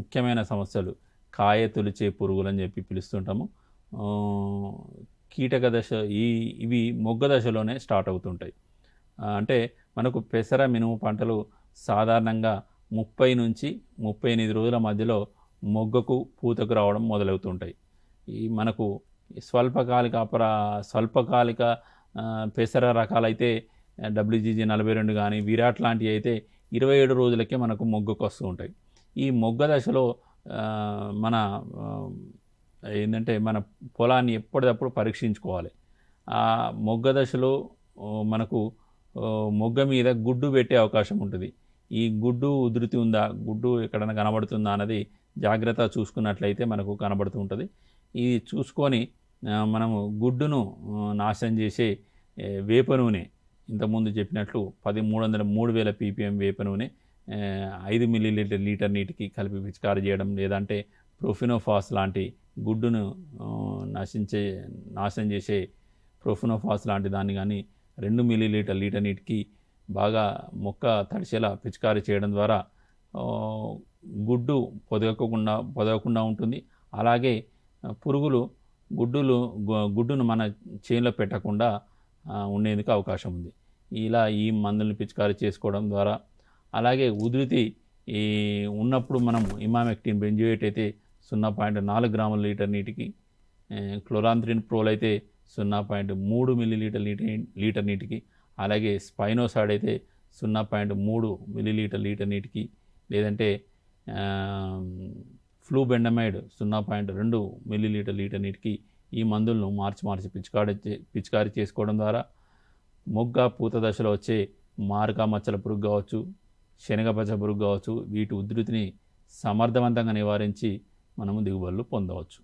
ముఖ్యమైన సమస్యలు. కాయ తొలిచే పురుగులు అని చెప్పి పిలుస్తుంటాము. కీటక దశ ఈ ఇవి మొగ్గ దశలోనే స్టార్ట్ అవుతుంటాయి. అంటే మనకు పెసర మినుము పంటలు సాధారణంగా ముప్పై నుంచి ముప్పై ఎనిమిది రోజుల మధ్యలో మొగ్గకు పూతకు రావడం మొదలవుతుంటాయి. ఈ మనకు స్వల్పకాలిక అపర స్వల్పకాలిక పెసర రకాలైతే డబ్ల్యూజీజీ నలభై రెండు కానీ విరాట్ లాంటివి అయితే ఇరవై ఏడు రోజులకే మనకు మొగ్గకు వస్తూ ఉంటాయి. ఈ మొగ్గ దశలో మన ఏంటంటే మన పొలాన్ని ఎప్పటికప్పుడు పరీక్షించుకోవాలి. ఆ మొగ్గ దశలో మనకు మొగ్గ మీద గుడ్డు పెట్టే అవకాశం ఉంటుంది. ఈ గుడ్డు ఉధృతి ఉందా గుడ్డు ఎక్కడైనా కనబడుతుందా అన్నది జాగ్రత్త చూసుకున్నట్లయితే మనకు కనబడుతూ ఉంటుంది. ఇది చూసుకొని మనము గుడ్డును నాశనం చేసే వేప నూనె ఇంతకుముందు చెప్పినట్లు పది మూడు వందల మూడు వేల పీపీఎం వేప నూనె ఐదు మిల్లీ లీటర్ లీటర్ నీటికి కలిపి పిచికారి చేయడం లేదంటే ప్రొఫినోఫాస్ లాంటి గుడ్డును నశించే నాశనం చేసే ప్రొఫినోఫాస్ లాంటి దాన్ని కానీ రెండు మిల్లీ లీటర్ లీటర్ నీటికి బాగా మొక్క తడిచేలా పిచికారి చేయడం ద్వారా గుడ్డు పొదగకుండా పొదగకుండా ఉంటుంది. అలాగే పురుగులు గుడ్డులు గుడ్డును మన చేనులో పెట్టకుండా ఉండేందుకు అవకాశం ఉంది. ఇలా ఈ మందులను పిచికారి చేసుకోవడం ద్వారా అలాగే ఉధృతి ఈ ఉన్నప్పుడు మనం ఇమామెక్టిన్ బెంజోయేట్ అయితే సున్నా పాయింట్ నాలుగు గ్రాముల లీటర్ నీటికి క్లోరాంత్రిన్ ప్రోల్ అయితే సున్నా పాయింట్ మూడు మిల్లీ లీటర్ నీటి లీటర్ నీటికి అలాగే స్పైనోసాడ్ అయితే సున్నా పాయింట్ మూడు మిల్లీ లీటర్ లీటర్ నీటికి లేదంటే ఫ్లూ బెండమైడ్ సున్నా పాయింట్ రెండు మిల్లీ లీటర్ లీటర్ నీటికి ఈ మందులను మార్చి మార్చి పిచికారి చే- పిచికారి చేసుకోవడం ద్వారా మొగ్గ పూత దశలో వచ్చే మార్గా మచ్చల పురుగు కావచ్చు శనగపచ్చ పురుగు కావచ్చు వీటి ఉధృతిని సమర్థవంతంగా నివారించి మనము దిగుబడులు పొందవచ్చు.